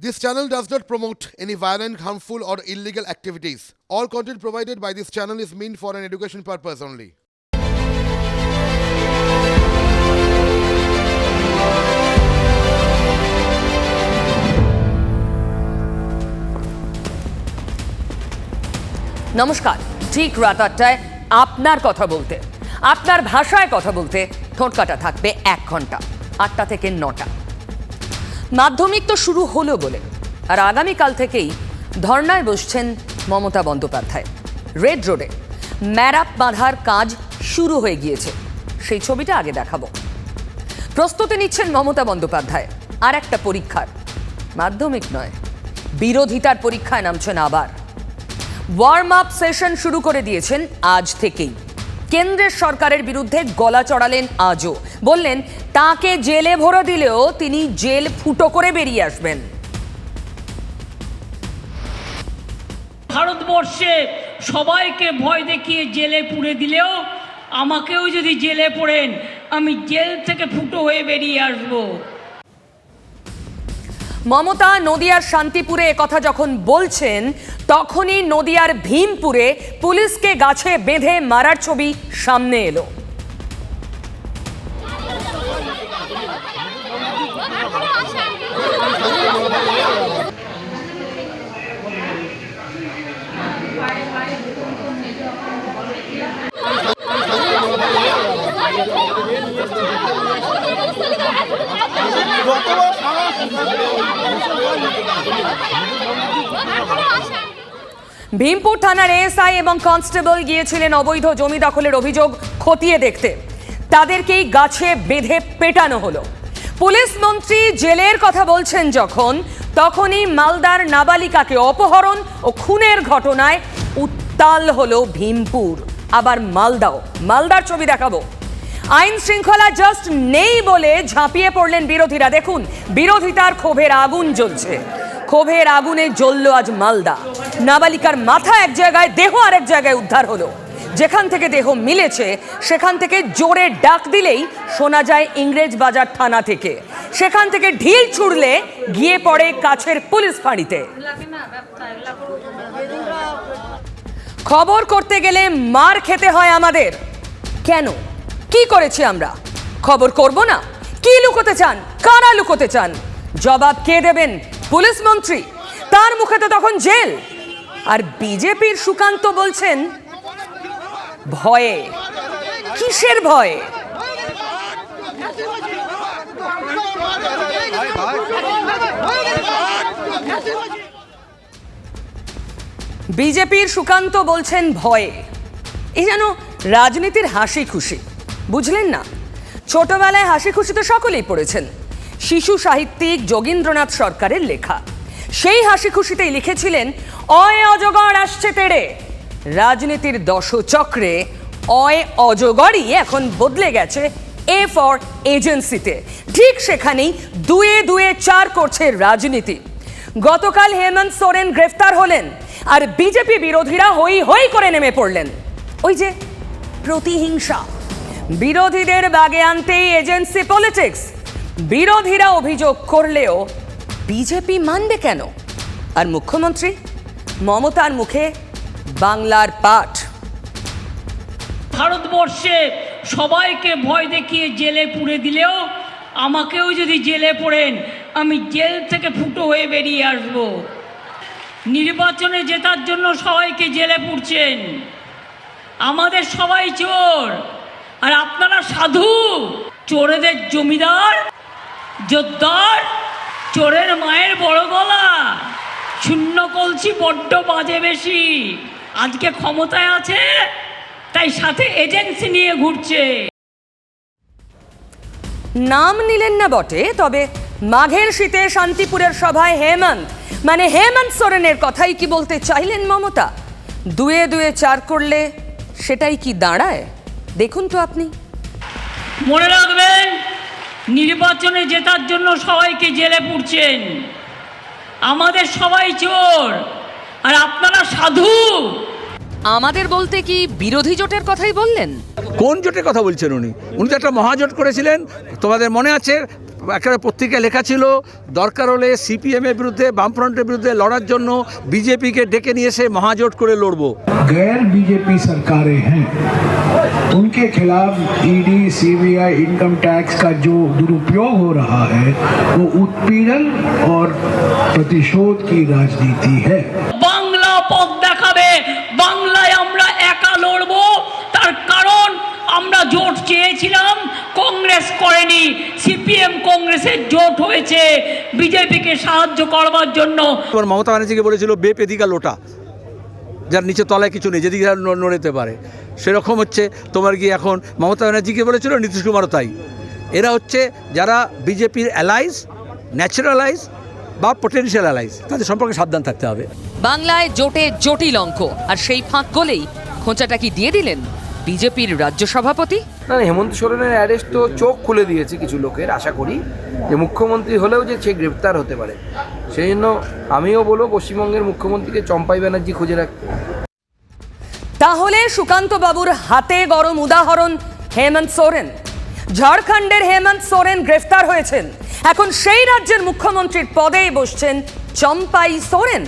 This channel does not promote any violent, harmful, or illegal activities. All content provided by this channel is meant for an education purpose only. নমস্কার ঠিক রাত আটটায় আপনার কথা বলতে আপনার ভাষায় কথা বলতে ঠোঁটকাটা থাকবে এক ঘণ্টা আটটা থেকে নটা মাধ্যমিক তো শুরু হলো বলে। আর আগামীকাল থেকেই ধর্নায় বসছেন মমতা বন্দ্যোপাধ্যায়। রেড রোডে ম্যারাপ বাঁধার কাজ শুরু হয়ে গিয়েছে। সেই ছবিটা আগে দেখাবো। প্রস্তুতি নিচ্ছেন মমতা বন্দ্যোপাধ্যায়। আর একটা পরীক্ষার। মাধ্যমিক নয়, বিরোধিতার পরীক্ষায় নামছেন আবার। ওয়ার্ম আপ সেশন শুরু করে দিয়েছেন আজ থেকেই। কেন্দ্রের সরকারের বিরুদ্ধে গলা চড়ালেন আজও। বললেন তাকে জেলে ভরে দিলেও তিনি জেল ফুটো করে বেরিয়ে আসবেন। ভারতবর্ষে সবাইকে ভয় দেখিয়ে জেলে পুড়ে দিলেও আমাকেও যদি জেলে পড়েন আমি জেল থেকে ফুটো হয়ে বেরিয়ে আসব। মমতা নদিয়ার শান্তিপুরে একথা যখন বলছেন তখনই নদিয়ার ভীমপুরে পুলিশকে গাছে বেঁধে মারার ছবি সামনে এলো। ভীমপুর থানার এএসআই এবং কনস্টেবল গিয়েছিলেন অবৈধ জমি দখলের অভিযোগ খতিয়ে দেখতে। তাদেরকেই গাছে বেঁধে পেটানো হলো। পুলিশ মন্ত্রী জেলের কথা বলছেন যখন, তখনই মালদার নাবালিকাকে অপহরণ ও খুনের ঘটনায় উত্তাল হলো ভীমপুর। আবার মালদাও। মালদার ছবি দেখাবো। আইন শৃঙ্খলা জাস্ট নেই বলে ঝাঁপিয়ে পড়লেন বিরোধীরা। দেখুন, বিরোধিতার ক্ষোভের আগুন জ্বলছে। ক্ষোভের আগুনে জ্বলল আজ মালদা। নাবালিকার মাথা এক জায়গায়, দেহ আরেক জায়গায় উদ্ধার হলো। যেখান থেকে দেহ মিলেছে, সেখান থেকে জোরে ডাক দিলেই শোনা যায় ইংরেজ বাজার থানা থেকে। সেখান থেকে ঢিল ছুড়লে গিয়ে পড়ে কাছের পুলিশ ফাঁড়িতে। খবর করতে গেলে মার খেতে হয় আমাদের। কেন? কি করেছি আমরা? খবর করব না? কি লুকোতে চান? কারা লুকোতে চান? জবাব কে দেবেন পুলিশ মন্ত্রী? তার মুখে তো তখন জেল। আর বিজেপির সুকান্ত বলছেন ভয়ে? কিসের ভয়ে? বিজেপির সুকান্ত বলছেন ভয়ে। এই যেন রাজনীতির হাসি খুশি বুঝলেন না? ছোটবেলায় হাসি খুশি তো সকলেই পড়েছেন। শিশু সাহিত্যিক যোগীন্দ্রনাথ সরকারের লেখা। সেই হাসি খুশিতেই লিখেছিলেন, অয় অজগর আসছে তেড়ে। রাজনীতির দশচক্রে অয় অজগরই এখন বদলে গেছে এ ফর এজেন্সিতে ঠিক সেখানেই দুয়ে দুয়ে চার করছে রাজনীতি। গতকাল হেমন্ত সোরেন গ্রেফতার হলেন আর বিজেপি বিরোধীরা হই হই করে নেমে পড়লেন। ওই যে প্রতিহিংসা। বিরোধীদের বাগে আনতেই এজেন্সি পলিটিক্স। বিরোধীরা অভিযোগ করলেও বিজেপি মানবে কেন? আর মুখ্যমন্ত্রী মমতার মুখে বাংলার পাঠ। ভারতবর্ষে সবাইকে ভয় দেখিয়ে জেলে পুড়ে দিলেও আমাকেও যদি জেলে পড়েন, আমি জেল থেকে ফুটো হয়ে বেরিয়ে আসব। নির্বাচনে জেতার জন্য সবাইকে জেলে পুড়ছেন। আমাদের সবাই চোর। আর আপনারা সাধু? চোরেদের জমিদার? জোদ্দার চোরের মায়ের বড় গলা? শূন্য কলসি বড্ড বাজে বেশি। আজকে ক্ষমতায় আছে তাই সাথে এজেন্সি নিয়ে ঘুরছে। নাম নিলেন না বটে তবে মাঘের শীতে শান্তিপুরের সভায় হেমন্ত। মানে হেমন্ত সোরেনের কথাই কি বলতে চাইলেন মমতা? দুয়ে দুয়ে চার করলে সেটাই কি দাঁড়ায়? দেখুন তো আপনি। মনে রাখবেন নির্বাচনে জেতার জন্য সবাইকে জেলে পুড়ছেন। আমাদের সবাই চোর আর আপনারা সাধু। আমাদের বলতে কি বিরোধী জোটের কথাই বললেন কোন জোটের কথা বলছেন উনি উনি তো একটা মহাজোট করেছিলেন তোমাদের মনে আছে একেবারে পত্রিকায় লেখা ছিল দরকার হলে সিপিএমের বিরুদ্ধে বামফ্রন্টের বিরুদ্ধে লড়ার জন্য বিজেপিকে ডেকে নিয়ে এসে মহাজোট করে লড়বো गैर बीजेपी सरकारें हैं उनके खिलाफ ईडी सीबीआई इनकम टैक्स का जो दुरुपयोग हो रहा है वो उत्पीड़न और प्रतिशोध की राजनीति है চেয়েছিলাম কংগ্রেস করেনি সিপিএম কংগ্রেসের জোট হয়েছে বিজেপিকে সাহায্য করবার জন্য। তোমার মমতা ব্যানার্জিকে বলেছিল বেপেদিকা লোটা যার নিচে তলায় কিছু নেই যেদিকে নড়েতে পারে। সেরকম হচ্ছে তোমার গিয়ে এখন মমতা ব্যানার্জিকে বলেছিল নীতিশ কুমারও তাই। এরা হচ্ছে যারা বিজেপির অ্যালাইজ ন্যাচারালাইজ বা পোটেনশিয়াল অ্যালাইজ তাদের সম্পর্কে সাবধান থাকতে হবে। বাংলায় জোটে জটিল অঙ্ক আর সেই ফাঁক গলেই খোঁচাটা কি দিয়ে দিলেন? বিজেপির রাজ্য সভাপতি? না হেমন্ত সোরেনের অ্যারেস্ট তো চোখ খুলে দিয়েছে কিছু লোকের আশা করি। যে মুখ্যমন্ত্রী হলেও যে সে গ্রেপ্তার হতে পারে। সেই জন্য আমিও বলব পশ্চিমবঙ্গের মুখ্যমন্ত্রীকে চম্পাই ব্যানার্জি খুঁজে রাখতে তাহলে সুকান্ত বাবুর হাতে গরম উদাহরণ হেমন্ত সোরেন। ঝাড়খণ্ডের হেমন্ত সোরেন গ্রেফতার হয়েছেন। এখন সেই রাজ্যের মুখ্যমন্ত্রীর পদেই বসছেন চম্পাই সোরেন।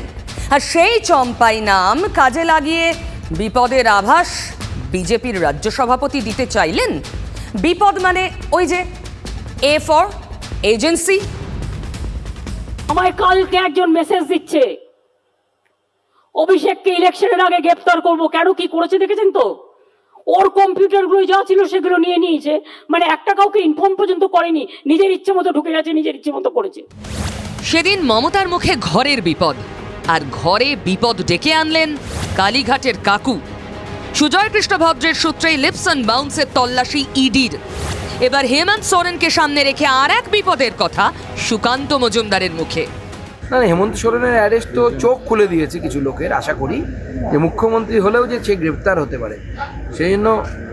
আর সেই চম্পাই নাম কাজে লাগিয়ে বিপদের আভাস বিজেপির রাজ্য সভাপতি দিতে চাইলেন বিপদ মানে ওই যে এ ফর এজেন্সি আমায় কালকে একজন মেসেজ দিচ্ছে। অভিষেককে ইলেকশনের আগে গ্রেপ্তার করব। কেন কি করেছে দেখেছেন তো? ওর কম্পিউটারগুলো যা ছিল সেগুলো নিয়ে নিয়েছে। মানে একটা কাউকে ইনফর্ম পর্যন্ত করেনি। নিজের ইচ্ছে মতো ঢুকে গেছে নিজের ইচ্ছে মতো করেছে। সেদিন মমতার মুখে ঘরের বিপদ। আর ঘরে বিপদ ডেকে আনলেন কালীঘাটের কাকু। সুজয় কৃষ্ণ ভদ্রের সূত্রেই লিপসন বাউন্সের তল্লাশি ইডির। এবার হেমন্ত সোরেনকে সামনে রেখে আর এক বিপদের কথা সুকান্ত মজুমদারের মুখে। না হেমন্ত সোরেনের অ্যারেস্ট তো চোখ খুলে দিয়েছে কিছু লোকের আশা করি। যে মুখ্যমন্ত্রী হলেও যে সে গ্রেপ্তার হতে পারে। সেই জন্য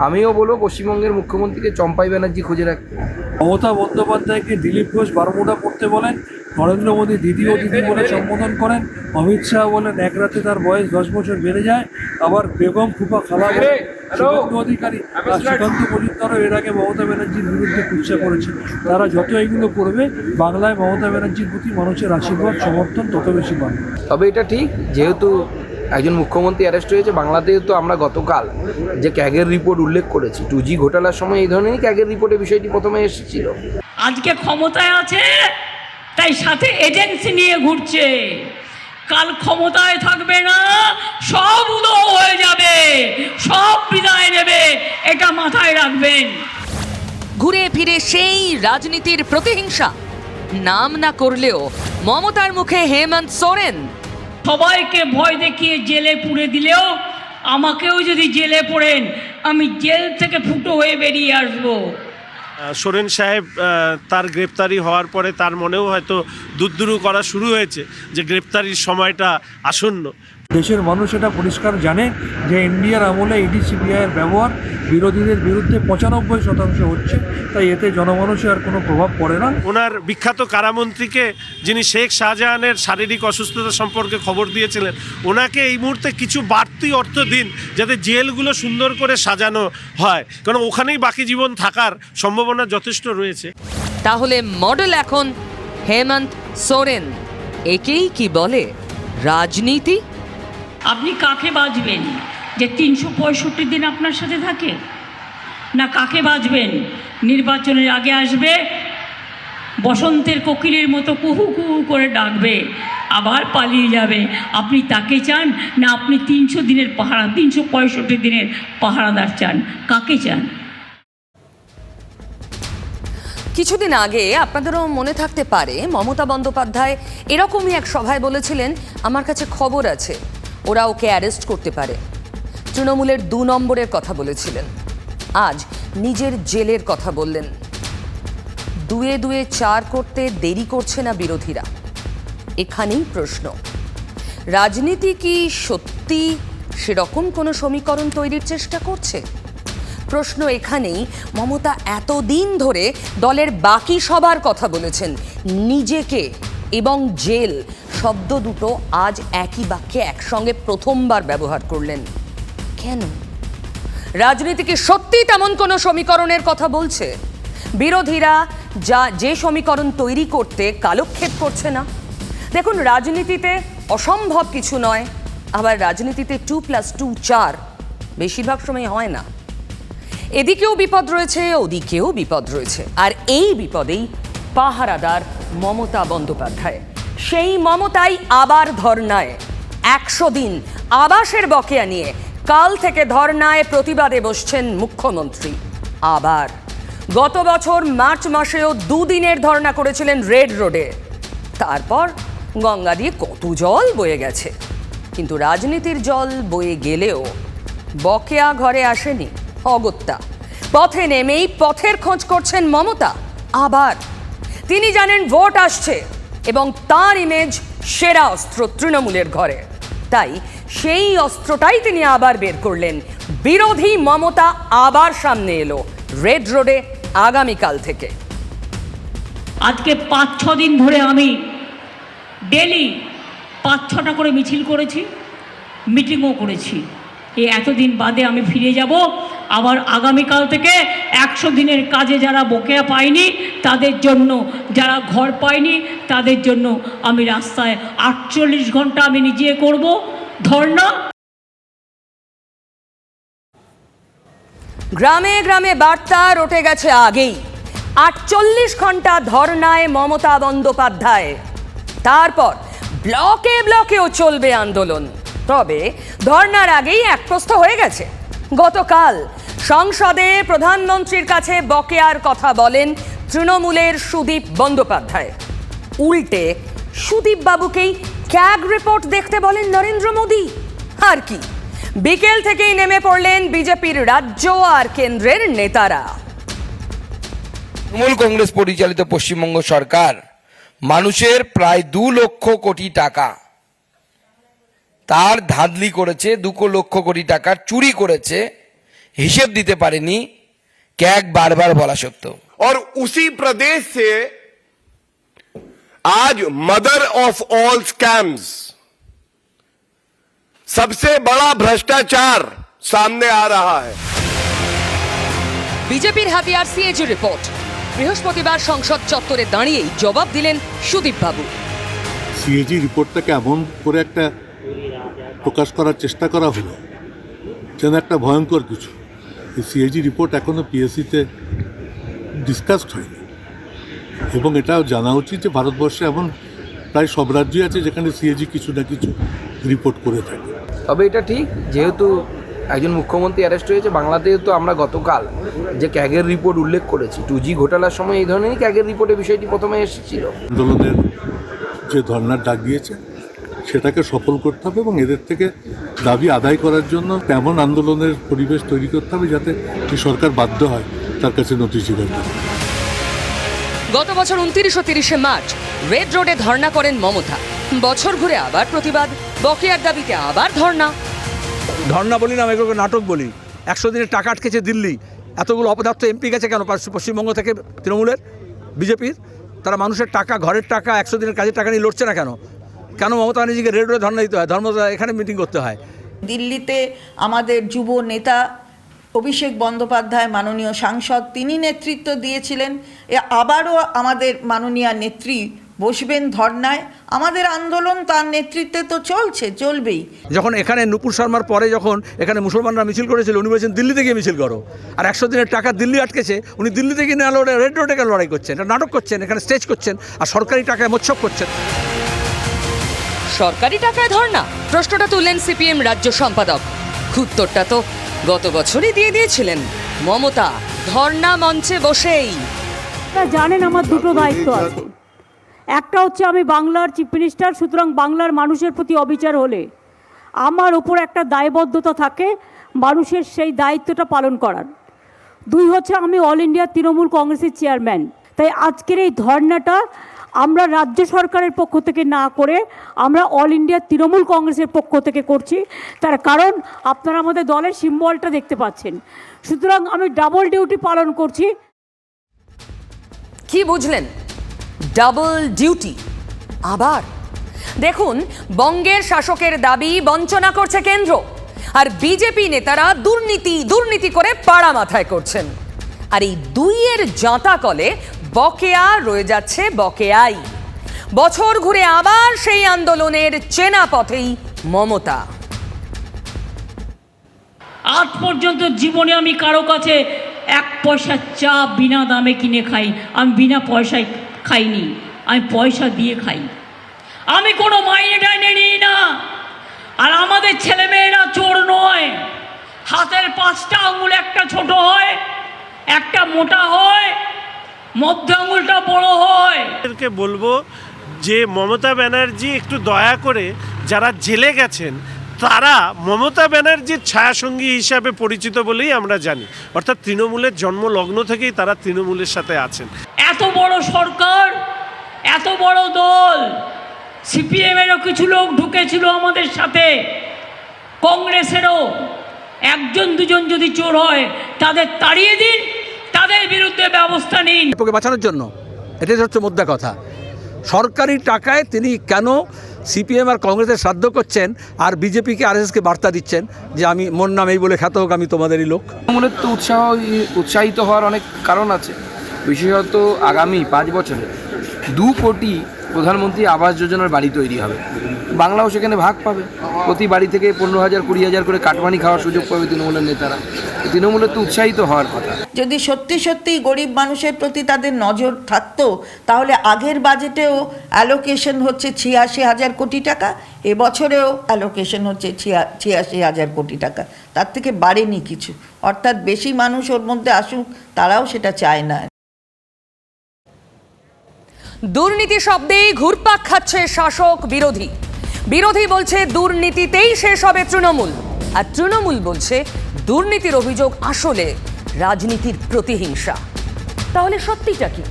আমিও বলব পশ্চিমবঙ্গের মুখ্যমন্ত্রীকে চম্পাই ব্যানার্জি খুঁজে রাখতে মমতা বন্দ্যোপাধ্যায়কে দিলীপ ঘোষ বারমুডা পড়তে বলেন নরেন্দ্র মোদী দিদি ও দিদি বলে সম্বোধন করেন। অমিত শাহ বলেন এক রাতে তার বয়স দশ বছর বেড়ে যায়। আবার বেগম ফুপা খালা শুভেন্দু অধিকারী আর সুকান্ত মজুমদারও এর আগে মমতা ব্যানার্জির বিরুদ্ধে কুৎসা করেছে তারা যত এগুলো করবে বাংলায় মমতা ব্যানার্জির প্রতি মানুষের আশীর্বাদ সমর্থন তত বেশি বাড়বে। তবে এটা ঠিক যেহেতু একজন মুখ্যমন্ত্রী অ্যারেস্ট হয়েছে বাংলাতেও তো আমরা গতকাল যে ক্যাগের রিপোর্ট উল্লেখ করেছি টু জি ঘোটালার সময় এই ধরনেরই ক্যাগের রিপোর্টে বিষয়টি প্রথমে এসেছিল। আজকে ক্ষমতায় আছে তাই সাথে এজেন্সি নিয়ে ঘুরছে। কাল ক্ষমতায় থাকবে না সব উদয় হয়ে যাবে সব বিদায় নেবে এটা মাথায় রাখবেন। ঘুরে ফিরে সেই রাজনীতির প্রতিহিংসা নাম না করলেও মমতার মুখে হেমন্ত সোরেন। সবাইকে ভয় দেখিয়ে জেলে পুড়ে দিলেও আমাকেও যদি জেলে পড়েন আমি জেল থেকে ফুটো হয়ে বেরিয়ে আসব। সোরেন সাহেব তার গ্রেপ্তারি হওয়ার পরে তার মনেও হয়তো দুদ্দুরু করা শুরু হয়েছে যে গ্রেপ্তারির সময়টা আসন্ন। দেশের মানুষ এটা পরিষ্কার জানে যে ইন্ডিয়ার আমলে ইডি সিবিআইয়ের ব্যবহার বিরোধীদের বিরুদ্ধে পঁচানব্বই শতাংশ হচ্ছে তাই এতে জনমানুষের আর কোনো প্রভাব পড়ে না। ওনার বিখ্যাত কারামন্ত্রীকে যিনি শেখ শাহজাহানের শারীরিক অসুস্থতা সম্পর্কে খবর দিয়েছিলেন ওনাকে এই মুহূর্তে কিছু বাড়তি অর্থ দিন যাতে জেলগুলো সুন্দর করে সাজানো হয়। কারণ ওখানেই বাকি জীবন থাকার সম্ভাবনা যথেষ্ট রয়েছে। তাহলে মডেল এখন হেমন্ত সোরেন। একেই কি বলে? রাজনীতি? আপনি কাকে বাজবেন যে তিনশো পঁয়ষট্টি দিন আপনার সাথে থাকে? না কাকে বাজবেন নির্বাচনের আগে আসবে, বসন্তের কোকিলের মতো কুহু কুহু করে ডাকবে, আবার পালিয়ে যাবে। আপনি তাকে চান? না, আপনি তিনশো দিনের পাহারা, তিনশো পঁয়ষট্টি দিনের পাহারাদার চান? কাকে চান? কিছুদিন আগে আপনাদেরও মনে থাকতে পারে, মমতা বন্দ্যোপাধ্যায় এরকমই এক সভায় বলেছিলেন, আমার কাছে খবর আছে, ওরা ওকে অ্যারেস্ট করতে পারে। তৃণমূলের দু নম্বরের কথা বলেছিলেন। আজ নিজের জেলের কথা বললেন। দুয়ে দুয়ে চার করতে দেরি করছে না বিরোধীরা। এখানেই প্রশ্ন। রাজনীতি কি সত্যি সেরকম কোনো সমীকরণ তৈরির চেষ্টা করছে? প্রশ্ন এখানেই, মমতা এতদিন ধরে দলের বাকি সবার কথা বলেছেন। নিজেকে এবং জেল, শব্দ দুটো আজ একই বাক্যে একসঙ্গে প্রথমবার ব্যবহার করলেন। কেন? রাজনীতি কি সত্যি তেমন কোনো সমীকরণের কথা বলছে? বিরোধীরা যা, যে সমীকরণ তৈরি করতে কালক্ষেপ করছে না? দেখুন, রাজনীতিতে অসম্ভব কিছু নয়, আবার রাজনীতিতে টু প্লাস টু চার বেশিরভাগ সময় হয় না। এদিকেও বিপদ রয়েছে, ওদিকেও বিপদ রয়েছে। আর এই বিপদেই পাহারাদার মমতা বন্দ্যোপাধ্যায়। সেই মমতাই আবার ধর্নায়। একশো দিন আবাসের বকেয়া নিয়ে কাল থেকে ধর্নায় প্রতিবাদে বসছেন মুখ্যমন্ত্রী। আবার গত বছর মার্চ মাসেও দুদিনের ধর্না করেছিলেন রেড রোডে। তারপর গঙ্গা দিয়ে কত জল বয়ে গেছে। কিন্তু রাজনীতির জল বয়ে গেলেও বকেয়া ঘরে আসেনি অগত্যা। পথে নেমেই পথের খোঁজ করছেন মমতা। আবার তিনি জানেন ভোট আসছে এবং তার ইমেজ সেরা অস্ত্র তৃণমূলের ঘরে। তাই সেই অস্ত্রটাই তিনি আবার বের করলেন। বিরোধী মমতা আবার সামনে এলো, রেড রোডে আগামীকাল থেকে। আজকে পাঁচ, ছ দিন ধরে আমি ডেলি পাঁচ, ছটা করে মিছিল করেছি, মিটিংও করেছি। এই এতদিন বাদে আমি ফিরে যাব, আবার আগামীকাল থেকে একশো দিনের কাজে যারা বকেয়া পায়নি, তাদের জন্য, যারা ঘর পায়নি, তাদের জন্য আমি রাস্তায় আটচল্লিশ ঘণ্টা আমি নিজে করব। ধর্না গ্রামে গ্রামে বার্তা রটে গেছে আগেই। আটচল্লিশ ঘণ্টা ধর্নায় মমতা বন্দ্যোপাধ্যায়। তারপর ব্লকে ব্লকেও চলবে আন্দোলন। তবে ধর্নার আগেই একপ্রস্থ হয়ে গেছে। গতকাল সংসদে প্রধানমন্ত্রীর কাছে বকেয়ার কথা বলেন তৃণমূলের সুদীপ বন্দ্যোপাধ্যায়। উল্টে সুদীপ বাবুকেই ক্যাগ রিপোর্ট দেখতে বলেন নরেন্দ্র মোদী আর কি বিকেল থেকেই নেমে পড়লেন বিজেপির রাজ্য আর কেন্দ্রের নেতারা তৃণমূল কংগ্রেস পরিচালিত পশ্চিমবঙ্গ সরকার মানুষের প্রায় দু লক্ষ কোটি টাকা তার ধাঁধলি করেছে দু লক্ষ কোটি টাকা চুরি করেছে হিসেব দিতে পারেনি ক্যাগ বারবার বলা সত্ত্বেও और उसी प्रदेश से आज मदर ऑफ ऑल स्कैम्स सबसे बड़ा भ्रष्टाचार सामने आ रहा है বিজেপির হাতিয়ার সিএজি রিপোর্ট বৃহস্পতিবার সংসদ চত্বরে দাঁড়িয়েই জবাব দিলেন সুদীপ বাবু সিএজি রিপোর্টটাকে এমন করে একটা প্রকাশ করার চেষ্টা করা হলো যেন একটা ভয়ঙ্কর কিছু এই সিএজি রিপোর্ট এখনও পিএসসিতে ডিসকাসড হয়নি এবং এটাও জানা উচিত যে ভারতবর্ষে এমন প্রায় সব রাজ্যই আছে যেখানে সিএজি কিছু না কিছু রিপোর্ট করে থাকে। তবে এটা ঠিক যেহেতু একজন মুখ্যমন্ত্রী অ্যারেস্ট হয়েছে বাংলাতেও তো আমরা গতকাল যে ক্যাগের রিপোর্ট উল্লেখ করেছি টু জি ঘোটালার সময় এই ধরনেরই ক্যাগের রিপোর্টের বিষয়টি প্রথমে এসেছিল। আন্দোলনের যে ধর্নার ডাক দিয়েছে সেটাকে সফল করতে হবে এবং এদের থেকে দাবি আদায় করার জন্য তেমন আন্দোলনের পরিবেশ তৈরি করতে হবে যাতে সরকার বাধ্য হয় তার কাছে নথি স্বীকার করতে গত বছর উনত্রিশ ও তিরিশে মার্চ রেড রোডে ধর্ণা করেন মমতা। বছর ঘুরে আবার প্রতিবাদ বকেয়ার দাবিতে আবার ধর্ণা। ধর্না বলি না আমি এগুলোকে নাটক বলি। একশো দিনের টাকা আটকেছে দিল্লি। এতগুলো অপদার্থ এমপি গেছে কেন? পশ্চিমবঙ্গ থেকে তৃণমূলের বিজেপির? তারা মানুষের টাকা ঘরের টাকা একশো দিনের কাজের টাকা নিয়ে লড়ছে না কেন? কেন মমতা ব্যানার্জিকে রেড রোডে ধর্না দিতে হয়? ধর্ম এখানে মিটিং করতে হয়। দিল্লিতে আমাদের যুব নেতা অভিষেক বন্দ্যোপাধ্যায় মাননীয় সাংসদ তিনি নেতৃত্ব দিয়েছিলেন। এ আবারও আমাদের মাননীয় নেত্রী বসবেন ধর্নায়। আমাদের আন্দোলন তার নেতৃত্বে তো চলছে চলবেই। যখন এখানে নুপুর শর্মার পরে যখন এখানে মুসলমানরা মিছিল করেছিল উনি বলেছেন দিল্লিতে গিয়ে মিছিল করো। আর একশো দিনের টাকা দিল্লি আটকেছে উনি দিল্লিতে গিয়ে না লড়ে রেড রোডে লড়াই করছেন? এটা নাটক করছেন এখানে স্টেজ করছেন আর সরকারি টাকায় মোৎসব করছেন। সরকারি টাকায় ধর্ণা? প্রশ্নটা তুললেন সিপিএম রাজ্য সম্পাদক। উত্তরটা তো গত বছরই দিয়ে দিয়েছিলেন। মমতা ধর্ণা মঞ্চে বসেই। আপনারা জানেন আমার দুটো দায়িত্ব আছে। একটা হচ্ছে আমি বাংলার চিফ মিনিস্টার সুতরাং বাংলার মানুষের প্রতি অবিচার হলে আমার ওপর একটা দায়বদ্ধতা থাকে মানুষের সেই দায়িত্বটা পালন করার। দুই হচ্ছে আমি অল ইন্ডিয়া তৃণমূল কংগ্রেসের চেয়ারম্যান। তাই আজকের এই ধর্নাটা আমরা রাজ্য সরকারের পক্ষ থেকে না করে আমরা অল ইন্ডিয়া তৃণমূল কংগ্রেসের পক্ষ থেকে করছি। তার কারণ আপনারা আমাদের দলের সিম্বলটা দেখতে পাচ্ছেন। সুতরাং আমি ডাবল ডিউটি পালন করছি। কি বুঝলেন? ডাবল ডিউটি আবার? দেখুন, বঙ্গের শাসকের দাবি বঞ্চনা করছে কেন্দ্র, আর বিজেপি নেতারা দুর্নীতি দুর্নীতি করে পাড়া মাথায় করছেন। আর এই দুইয়ের জাঁতা কলে বকেয়া রয়ে যাচ্ছে বকেয়াই। বছর ঘুরে আবার সেই আন্দোলনের চেনা পথেই মমতা। আজ পর্যন্ত জীবনে আমি কারও কাছে এক পয়সা চা বিনা দামে কিনে খাই। আমি বিনা পয়সায় খাইনি, আমি পয়সা দিয়ে খাই। আমি কোনো মাইনে টাইনে নিই না। আর আমাদের ছেলেমেয়েরা চোর নয়। হাতের পাঁচটা আঙুল একটা ছোট হয়, একটা মোটা হয় মধ্য আঙুলটা বড় হয়। এদেরকে বলব যে মমতা ব্যানার্জি একটু দয়া করে যারা জেলে গেছেন তারা মমতা ব্যানার্জির ছায়াসঙ্গী হিসাবে পরিচিত বলেই আমরা জানি। অর্থাৎ তৃণমূলের জন্মলগ্ন থেকেই তারা তৃণমূলের সাথে আছেন। এত বড় সরকার এত বড় দল সিপিএমেরও কিছু লোক ঢুকেছিল আমাদের সাথে। কংগ্রেসেরও একজন দুজন যদি চোর হয় তাদের তাড়িয়ে দিন। তাদের বিরুদ্ধে ব্যবস্থা নিন। ওকে বাঁচানোর জন্য এটাই হচ্ছে মুদ্রা কথা। সরকারি টাকায় তিনি কেন সিপিএম আর কংগ্রেসের শ্রাদ্ধ করছেন আর বিজেপিকে আরএসএসকে বার্তা দিচ্ছেন যে আমি মোর নাম এই বলে খ্যাত হোক আমি তোমাদেরই লোক? তৃণমূলের তো উৎসাহ উৎসাহিত হওয়ার অনেক কারণ আছে। বিশেষত আগামী পাঁচ বছরে দু কোটি প্রধানমন্ত্রী আবাস যোজনার বাড়ি তৈরি হবে। বাংলাও সেখানে ভাগ পাবে। প্রতি বাড়ি থেকে পনেরো হাজার, কুড়ি হাজার করে কাটমানি খাওয়ার সুযোগ পাবে তৃণমূলের নেতারা। তৃণমূলের তো উৎসাহিত হওয়ার কথা। যদি সত্যি সত্যি গরিব মানুষের প্রতি তাদের নজর থাকতো, তাহলে আগের বাজেটেও অ্যালোকেশন হচ্ছে ছিয়াশি হাজার কোটি টাকা, এবছরেও অ্যালোকেশন হচ্ছে ছিয়াশি হাজার কোটি টাকা। তার থেকে বাড়েনি কিছু। অর্থাৎ বেশি মানুষ ওর মধ্যে আসুক, তারাও সেটা চায় না। দুর্নীতি শব্দেই ঘুরপাক খাচ্ছে শাসক বিরোধী। বিরোধী বলছে দুর্নীতিতেই শেষ হবে তৃণমূল। আর তৃণমূল বলছে দুর্নীতির অভিযোগ আসলে রাজনীতির প্রতিহিংসা। তাহলে সত্যিটা কি?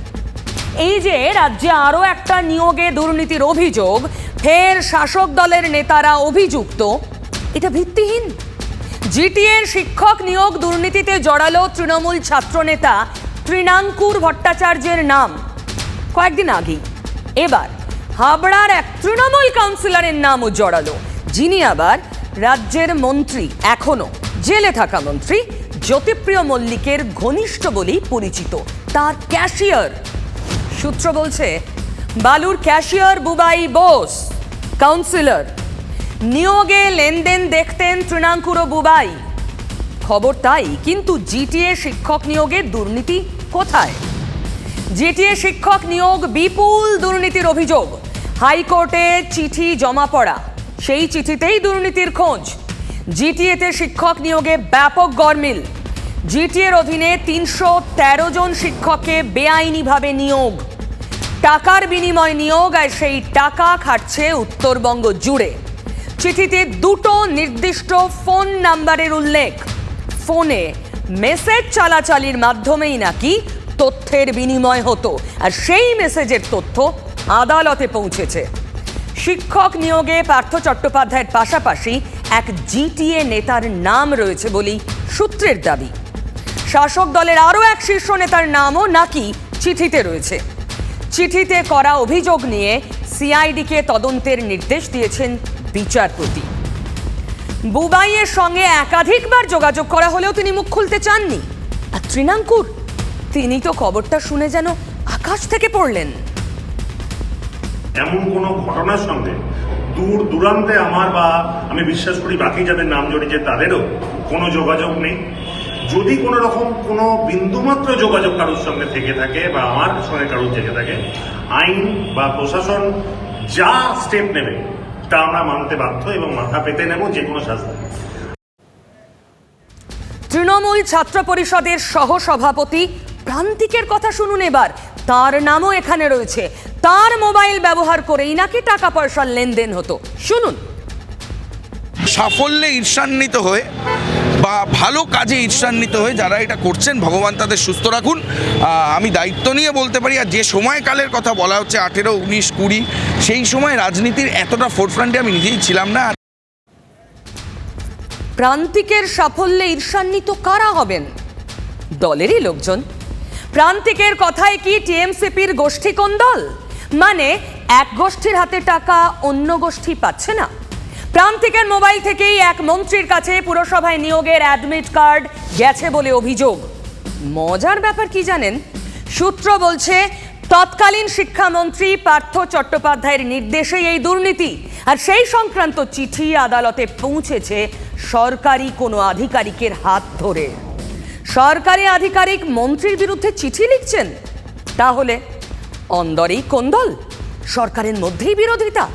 এই যে রাজ্যে আরও একটা নিয়োগে দুর্নীতির অভিযোগ, ফের শাসক দলের নেতারা অভিযুক্ত, এটা ভিত্তিহীন? জিটিএর শিক্ষক নিয়োগ দুর্নীতিতে জড়ালো তৃণমূল ছাত্রনেতা তৃণাঙ্কুর ভট্টাচার্যের নাম। কয়েকদিন আগেই। এবার হাবড়ার এক তৃণমূল কাউন্সিলরের নামও জড়ালো, যিনি আবার রাজ্যের মন্ত্রী, এখনও জেলে থাকা মন্ত্রী জ্যোতিপ্রিয় মল্লিকের ঘনিষ্ঠ বলেই পরিচিত, তার ক্যাশিয়ার। সূত্র বলছে, বালুর ক্যাশিয়ার বুবাই বোস, কাউন্সিলর। নিয়োগে লেনদেন দেখতেন তৃণাঙ্কুর বুবাই। খবর তাই, কিন্তু জিটিএ শিক্ষক নিয়োগে দুর্নীতি কোথায়? জিটিএ শিক্ষক নিয়োগ বিপুল দুর্নীতির অভিযোগ। হাইকোর্টে চিঠি জমা পড়া। সেই চিঠিতেই দুর্নীতির খোঁজ। জিটিএতে শিক্ষক নিয়োগে ব্যাপক গরমিল জিটিএর অধীনে তিনশো তেরো জন শিক্ষককে বেআইনিভাবে নিয়োগ। টাকার বিনিময় নিয়োগ আর সেই টাকা খাটছে উত্তরবঙ্গ জুড়ে। চিঠিতে দুটো নির্দিষ্ট ফোন নাম্বারের উল্লেখ। ফোনে মেসেজ চালাচালির মাধ্যমেই নাকি তথ্যের বিনিময় হতো। আর সেই মেসেজের তথ্য আদালতে পৌঁছেছে। শিক্ষক নিয়োগে পার্থ চট্টোপাধ্যায়ের পাশাপাশি এক জিটিএ নেতার নাম রয়েছে বলেই সূত্রের দাবি। শাসক দলের আরও এক শীর্ষ নেতার নামও নাকি চিঠিতে রয়েছে। চিঠিতে করা অভিযোগ নিয়ে সিআইডিকে তদন্তের নির্দেশ দিয়েছেন বিচারপতি। বুবাইয়ের সঙ্গে একাধিকবার যোগাযোগ করা হলেও তিনি মুখ খুলতে চাননি। আর তৃণাঙ্কুর তিনি তো খবরটা শুনে যেন আকাশ থেকে পড়লেন। এমন কোনো ঘটনার সঙ্গে দূর দূরান্তে আমার বা আমি বিশ্বাস করি বাকি যাদের নাম জড়িয়েছে তাদেরও কোনো যোগাযোগ নেই। যদি কোনো রকম কোনো বিন্দুমাত্র যোগাযোগ কারোর সঙ্গে থেকে থাকে বা আমার সঙ্গে কারোর থেকে থাকে আইন বা প্রশাসন যা স্টেপ নেবে তা আমরা মানতে বাধ্য এবং মাথা পেতে নেব যে কোনো শাস্তি। তৃণমূল ছাত্র পরিষদের সহসভাপতি প্রান্তিকের কথা শুনুন এবার। তার নামও এখানে রয়েছে। তার মোবাইল ব্যবহার করেই নাকি টাকা পয়সার লেনদেন হতো। শুনুন। সাফল্যে ঈর্ষান্বিত হয়ে বা ভালো কাজে ঈর্ষান্বিত হয়ে যারা এটা করছেন ভগবান তাদের সুস্থ রাখুন। আমি দায়িত্ব নিয়ে বলতে পারি আর যে সময়কালের কথা বলা হচ্ছে আঠেরো উনিশ কুড়ি সেই সময় রাজনীতির এতটা ফোরফ্রন্টে আমি নিজেই ছিলাম না। প্রান্তিকের সাফল্যে ঈর্ষান্বিত কারা হবেন? দলেরই লোকজন। প্রান্তিকের কথায় কি টিএমসিপির গোষ্ঠী কোন দল? মানে এক গোষ্ঠীর হাতে টাকা, অন্য গোষ্ঠী পাচ্ছে না। প্রান্তিকের মোবাইল থেকেই এক মন্ত্রীর কাছে পুরসভায় নিয়োগের অ্যাডমিট কার্ড গেছে বলে অভিযোগ। মজার ব্যাপার কি জানেন? সূত্র বলছে, তৎকালীন শিক্ষামন্ত্রী পার্থ চট্টোপাধ্যায়ের নির্দেশে এই দুর্নীতি, আর সেই সংক্রান্ত চিঠি আদালতে পৌঁছেছে সরকারি কোনো আধিকারিকের হাত ধরে। সরকারি আধিকারিক মন্ত্রীর বিরুদ্ধে চিঠি লিখছেন। তাহলে অন্দরেই কোন্দল সরকারের মধ্যেই বিরোধিতা।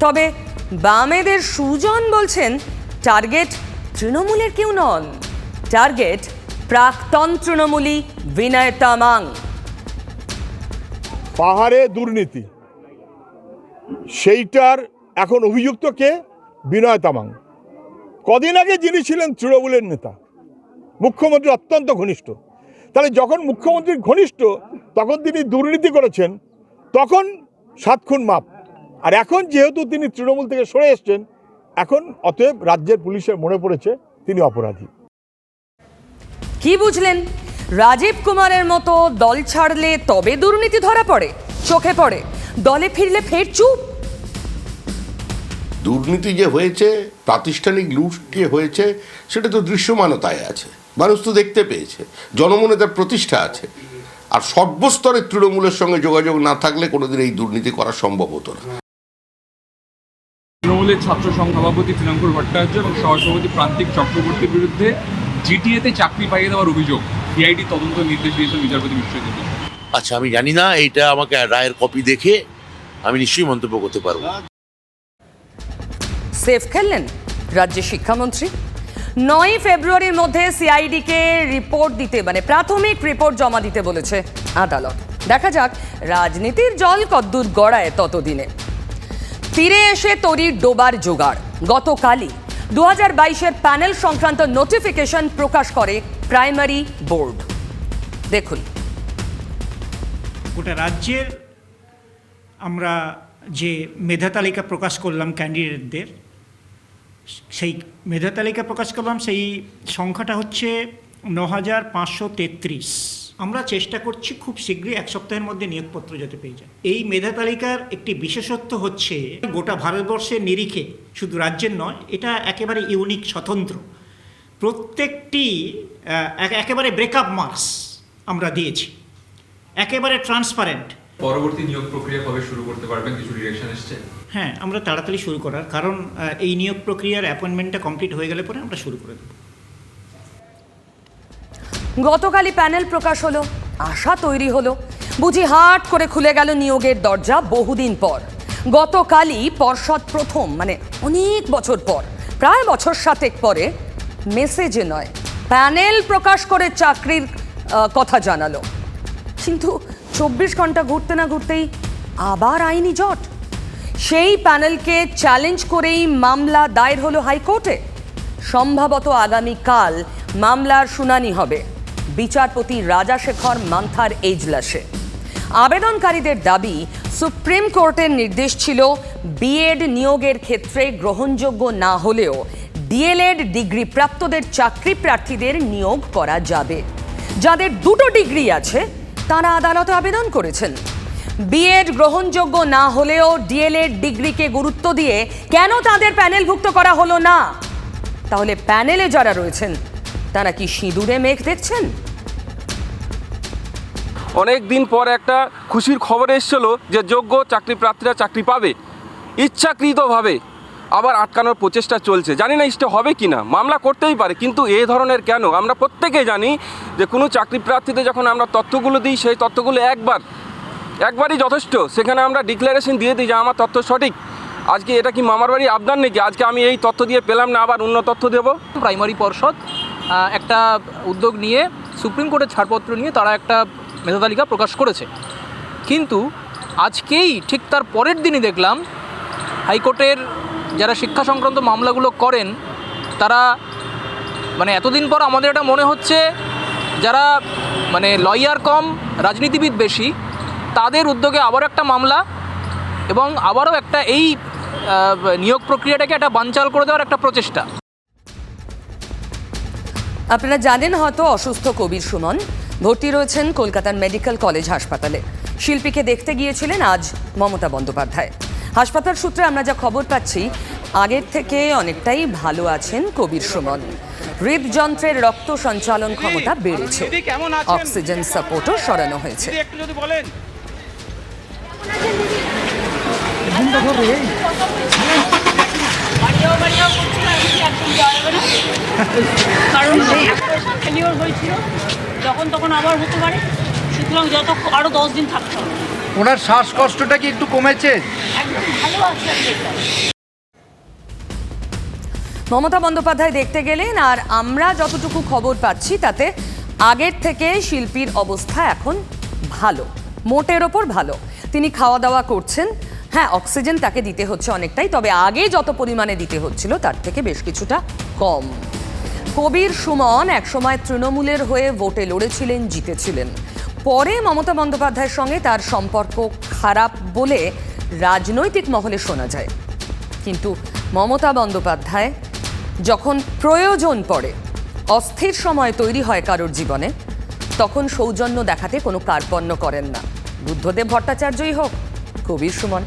তবে বামেদের সুজন বলছেন, টার্গেট তৃণমূলের কেউ নন। টার্গেট প্রাক্তন তৃণমূলী বিনয় তামাং। পাহাড়ে দুর্নীতি। সেইটার এখন অভিযুক্ত কে? বিনয় তামাং। কদিন আগে যিনি ছিলেন তৃণমূলের নেতা মুখ্যমন্ত্রী অত্যন্ত ঘনিষ্ঠ। তাহলে যখন মুখ্যমন্ত্রীর ঘনিষ্ঠ তখন তিনি দুর্নীতি করেছেন তখন সাত খুন মাপ। আর এখন যেহেতু তিনি তৃণমূল থেকে সরে এসছেন এখন অতএব রাজ্যের পুলিশের মনে পড়েছে তিনি অপরাধী। কি বুঝলেন? রাজীব কুমারের মতো দল ছাড়লে তবে দুর্নীতি ধরা পড়ে চোখে পড়ে। দলে ফিরলে ফের চুপ। দুর্নীতি যে হয়েছে প্রাতিষ্ঠানিক লুট যে হয়েছে সেটা তো দৃশ্যমানতায় আছে। মানুষ তো দেখতে পেয়েছে জনমনে তার প্রতিষ্ঠা আছে। আর সর্বস্তরের তৃণমূলের সঙ্গে যোগাযোগ না থাকলে কোনোদিন এই দুর্নীতি করা সম্ভব হতো না। তৃণমূলের ছাত্র সভাপতি তৃণাঙ্কুর ভট্টাচার্য এবং সহসভাপতি প্রান্তিক চক্রবর্তীর বিরুদ্ধে জিটিএতে চাকরি পাইয়ে দেওয়ার অভিযোগ। সিআইডি তদন্ত নির্দেশ দিয়েছেন বিচারপতি বিশ্বজিৎ আচ্ছা আমি জানি না এইটা আমাকে রায়ের কপি দেখে আমি নিশ্চয়ই মন্তব্য করতে পারব। সেফ খেললেন রাজ্যের শিক্ষামন্ত্রী নয় ফেব্রুয়ারির মধ্যে সিআইডিকে রিপোর্ট দিতে মানে প্রাথমিক রিপোর্ট জমা দিতে বলেছে আদালত। দেখা যাক রাজনীতির জল কদ্দূর গড়ায় ততদিনে। তীরে এসে তরির ডোবার জোগাড়। গতকালই দু হাজার বাইশের প্যানেল সংক্রান্ত নোটিফিকেশন প্রকাশ করে প্রাইমারি বোর্ড। দেখুন। গোটা রাজ্যের আমরা যে মেধা তালিকা প্রকাশ করলাম ক্যান্ডিডেটদের সেই মেধা তালিকা প্রকাশ করলাম, সেই সংখ্যাটা হচ্ছে ন হাজার পাঁচশো তেত্রিশ। আমরা চেষ্টা করছি খুব শীঘ্রই এক সপ্তাহের মধ্যে নিয়োগপত্র যাতে পেয়ে যায় এই মেধা তালিকার একটি বিশেষত্ব হচ্ছে গোটা ভারতবর্ষের নিরিখে, শুধু রাজ্যের নয়, এটা একেবারে ইউনিক স্বতন্ত্র। প্রত্যেকটি একেবারে ব্রেকআপ মার্কস আমরা দিয়েছি। একেবারে ট্রান্সপারেন্ট পরবর্তী নিয়োগ প্রক্রিয়া কবে শুরু করতে পারবেন? কিছু ডিরেকশন এসছে? হ্যাঁ আমরা তাড়াতাড়ি শুরু করার কারণ এই নিয়োগ প্রক্রিয়ার অ্যাপয়েন্টমেন্টটা কমপ্লিট হয়ে গেলে পরে আমরা শুরু করে দেবো। গতকালই প্যানেল প্রকাশ হলো আশা তৈরি হলো। বুঝি হাট করে খুলে গেল নিয়োগের দরজা বহুদিন পর। গতকালই পর্ষদ প্রথম মানে অনেক বছর পর প্রায় বছর সাতেক পরে মেসেজে নয় প্যানেল প্রকাশ করে চাকরির আহ, কথা জানালো। কিন্তু চব্বিশ ঘণ্টা ঘুরতে না ঘুরতেই আবার আইনি জট। সেই প্যানেলকে চ্যালেঞ্জ করেই মামলা দায়ের হলো হাইকোর্টে। সম্ভবত আগামীকাল মামলার শুনানি হবে। বিচারপতি রাজাশেখর মান্থার এজলাসে। আবেদনকারীদের দাবি, সুপ্রিম কোর্টের নির্দেশ ছিল বিএড নিয়োগের ক্ষেত্রে গ্রহণযোগ্য না হলেও ডিএলএড ডিগ্রি প্রাপ্তদের চাকরি প্রার্থীদের নিয়োগ করা যাবে। যাদের দুটো ডিগ্রি আছে তারা আদালতে আবেদন করেছেন। বিএড গ্রহণযোগ্য না হলেও ডিএলএড ডিগ্রিকে গুরুত্ব দিয়ে কেন তাদের প্যানেলভুক্ত করা হলো না? তাহলে প্যানেলে যারা রয়েছেন, তারা কি সিঁদুরে মেঘ দেখছেন? অনেক দিন পর একটা খুশির খবর এসেছিল যে যোগ্য চাকরি প্রার্থীরা চাকরি পাবে। ইচ্ছাকৃতভাবে আবার আটকানোর প্রচেষ্টা চলছে। জানি না ইষ্ট হবে কি না। মামলা করতেই পারে, কিন্তু এই ধরনের কেন? আমরা প্রত্যেকেই জানি যে কোনো চাকরি প্রার্থীতে যখন আমরা তথ্যগুলো দিই, সেই তথ্যগুলো একবার, একবারই যথেষ্ট। সেখানে আমরা ডিক্লারেশন দিয়ে দিই যে আমার তথ্য সঠিক। আজকে এটা কি মামার বাড়ি আবদার নাকি? আজকে আমি এই তথ্য দিয়ে পেলাম না, আবার অন্য তথ্য দেবো? প্রাইমারি পর্ষদ একটা উদ্যোগ নিয়ে, সুপ্রিম কোর্টের ছাড়পত্র নিয়ে তারা একটা মেধাতালিকা প্রকাশ করেছে। কিন্তু আজকেই ঠিক তার পরের দিনই দেখলাম হাইকোর্টের যারা শিক্ষা সংক্রান্ত মামলাগুলো করেন, তারা মানে এতদিন পর আমাদের এটা মনে হচ্ছে, যারা মানে লয়ার কম, রাজনীতিবিদ বেশি, তাদের উদ্যোগে আবারও একটা মামলা এবং আবারও একটা এই নিয়োগ প্রক্রিয়াটাকে একটা বানচাল করে দেওয়ার একটা প্রচেষ্টা। আপনারা জানেন হয়তো অসুস্থ কবির সুমন। ভর্তি রয়েছেন কলকাতার মেডিকেল কলেজ হাসপাতালে। শিল্পীকে দেখতে গিয়েছিলেন আজ মমতা বন্দ্যোপাধ্যায়। হাসপাতাল সূত্রে আমরা যা খবর পাচ্ছি আগের থেকে অনেকটাই ভালো আছেন কবির সুমন। হৃদযন্ত্রের রক্ত সঞ্চালন ক্ষমতা বেড়েছে। অক্সিজেন সাপোর্টও সরানো হয়েছে। একটু যদি বলেন। কারণ ফেলিওর হয়েছিল যখন তখন আবার হতে পারে। সুতরাং যত আরও দশ দিন থাকতে হবে। ওনার শ্বাসকষ্টটা কি একটু কমেছে? মমতা বন্দ্যোপাধ্যায় দেখতে গেলেন, আর আমরা যতটুকু খবর পাচ্ছি তাতে আগের থেকে শিল্পীর অবস্থা এখন ভালো, মোটের ওপর ভালো। তিনি খাওয়া দাওয়া করছেন। হ্যাঁ অক্সিজেন তাকে দিতে হচ্ছে অনেকটাই, তবে আগে যত পরিমাণে দিতে হচ্ছিল তার থেকে বেশ কিছুটা কম। কবির সুমন একসময় তৃণমূলের হয়ে ভোটে লড়েছিলেন, জিতেছিলেন। পরে মমতা বন্দ্যোপাধ্যায়ের সঙ্গে তার সম্পর্ক খারাপ বলে রাজনৈতিক মহলে শোনা যায়। কিন্তু মমতা বন্দ্যোপাধ্যায় যখন প্রয়োজন পড়ে, অস্থির সময় তৈরি হয় কারোর জীবনে, তখন সৌজন্য দেখাতে কোনো কার্পণ্য করেন না। বুদ্ধদেব ভট্টাচার্যই হোক, কবির সুমন।